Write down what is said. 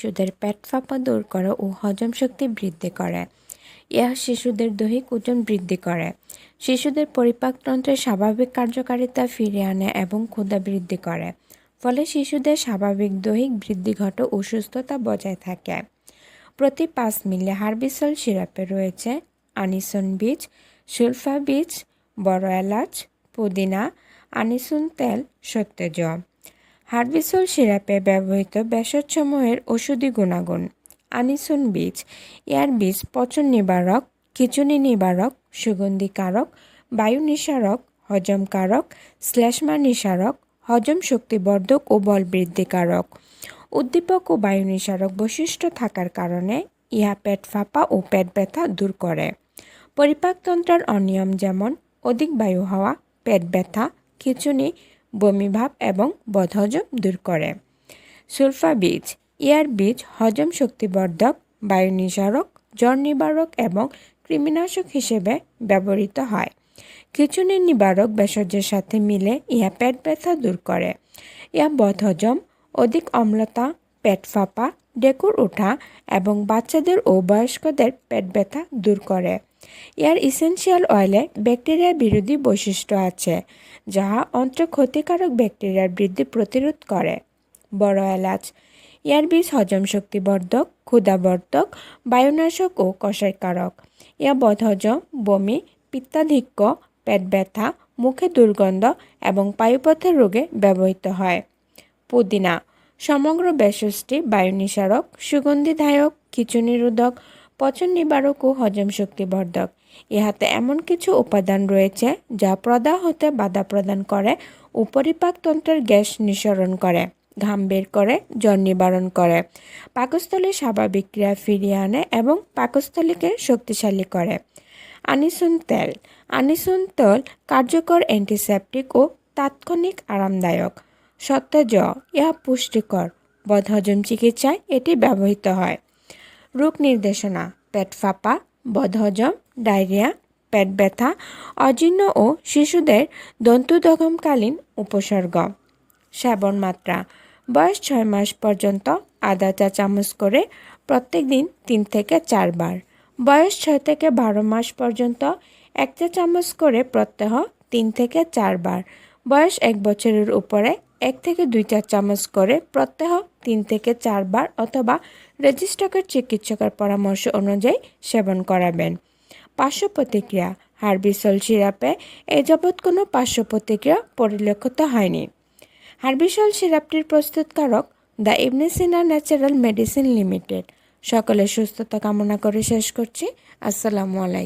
শিশুদের পেট ফাঁপা দূর করে ও হজম শক্তি বৃদ্ধি করে। ইহা শিশুদের দৈহিক ওজন বৃদ্ধি করে। শিশুদের পরিপাকতন্ত্রের স্বাভাবিক কার্যকারিতা ফিরিয়ে আনে এবং ক্ষুধা বৃদ্ধি করে। ফলে শিশুদের স্বাভাবিক দৈহিক বৃদ্ধি ঘটে ও সুস্থতা বজায় থাকে। প্রতি পাঁচ মিলে হার্বিসল সিরাপে রয়েছে আনিসন বীজ, সুলফা বীজ, বড় এলাচ, পুদিনা, আনিসুন তেল সত্যজ হার্বিসল সিরাপে ব্যবহৃত ভেষজসমূহের ওষুধি গুণাগুণ, আনিসুন বীজ, ইয়ার বীজ, পচন নিবারক, খিচুনি নিবারক সুগন্ধিকারক বায়ু নিসারক হজমকারক শ্লেষ্মা নিসারক, হজম শক্তিবর্ধক ও বল বৃদ্ধিকারক উদ্দীপক ও বায়ু নিসারক বৈশিষ্ট্য থাকার কারণে ইহা পেট ফাঁপা ও পেট ব্যথা দূর করে। পরিপাকতন্ত্রের অনিয়ম যেমন, অধিক বায়ু হওয়া, পেট ব্যথা, খিচুনি বমিভাব এবং বদহজম দূর করে। সুলফা বীজ, ইয়ার বীজ, হজম শক্তিবর্ধক, বায়ু নিসারক জ্বর নিবারক এবং কৃমিনাশক হিসেবে ব্যবহৃত হয়। খিচুনি নিবারক ভেষজের সাথে মিলে ইহা পেট ব্যথা দূর করে। ইহা বদহজম, অধিক অম্লতা, পেট ফাঁপা, ডেকুর ওঠা এবং বাচ্চাদের ও বয়স্কদের পেট ব্যথা দূর করে। ইয়ার ইসেনশিয়াল অয়েলে ব্যাকটেরিয়া বিরোধী বৈশিষ্ট্য আছে যাহা অন্ত্র ক্ষতিকারক ব্যাকটেরিয়ার বৃদ্ধি প্রতিরোধ করে। বড় এলাচ ইয়ার বীজ হজম শক্তিবর্ধক, ক্ষুধাবর্ধক, বায়ুনাশক ও কষাইকারক। ইয়া বদহজম, বমি, পিত্তাধিক্য, পেট ব্যথা, মুখে দুর্গন্ধ এবং পায়ুপথের রোগে ব্যবহৃত হয়। পুদিনা, সমগ্র বেশসটি বায়ুনিসারক সুগন্ধিদায়ক খিচুনিরোধক পচন নিবারক ও হজম শক্তিবর্ধক। ইহাতে এমন কিছু উপাদান রয়েছে যা প্রদাহ হতে বাধা প্রদান করে ও গ্যাস নিঃসরণ করে, ঘাম বের করে, জ্বর নিবারণ করে পাকস্থলীর স্বাভাবিক ক্রিয়া ফিরিয়ে আনে এবং পাকস্থলীকে শক্তিশালী করে। আনিসুন তেল। আনিসুন তেল কার্যকর অ্যান্টিসেপটিক ও তাৎক্ষণিক আরামদায়ক। সত্যজ ইহা পুষ্টিকর। বদহজম চিকিৎসায় এটি ব্যবহৃত হয়। রোগ নির্দেশনা, পেট ফাঁপা, বদহজম, ডায়রিয়া, পেট ব্যথা, অজীর্ণ ও শিশুদের দন্তদগমকালীন উপসর্গ। সেবন মাত্রা, বয়স ছয় মাস পর্যন্ত আদা চা চামচ করে প্রত্যেক দিন তিন থেকে চারবার বয়স ছয় থেকে বারো মাস পর্যন্ত, এক চা চামচ করে প্রত্যহ তিন থেকে চারবার বয়স এক বছরের উপরে এক থেকে দুই চার চামচ করে প্রত্যহ তিন থেকে চারবার অথবা রেজিস্ট্রাকের চিকিৎসকের পরামর্শ অনুযায়ী সেবন করাবেন। পার্শ্ব প্রতিক্রিয়া, হার্বিসল সিরাপে এ যাবৎ কোনো পার্শ্ব প্রতিক্রিয়া পরিলক্ষিত হয়নি। হার্বিসল সিরাপটির প্রস্তুতকারক the Ibnsina natural medicine limited. সকলে সুস্থতা কামনা করে শেষ করছি। আসসালামু আলাইকুম।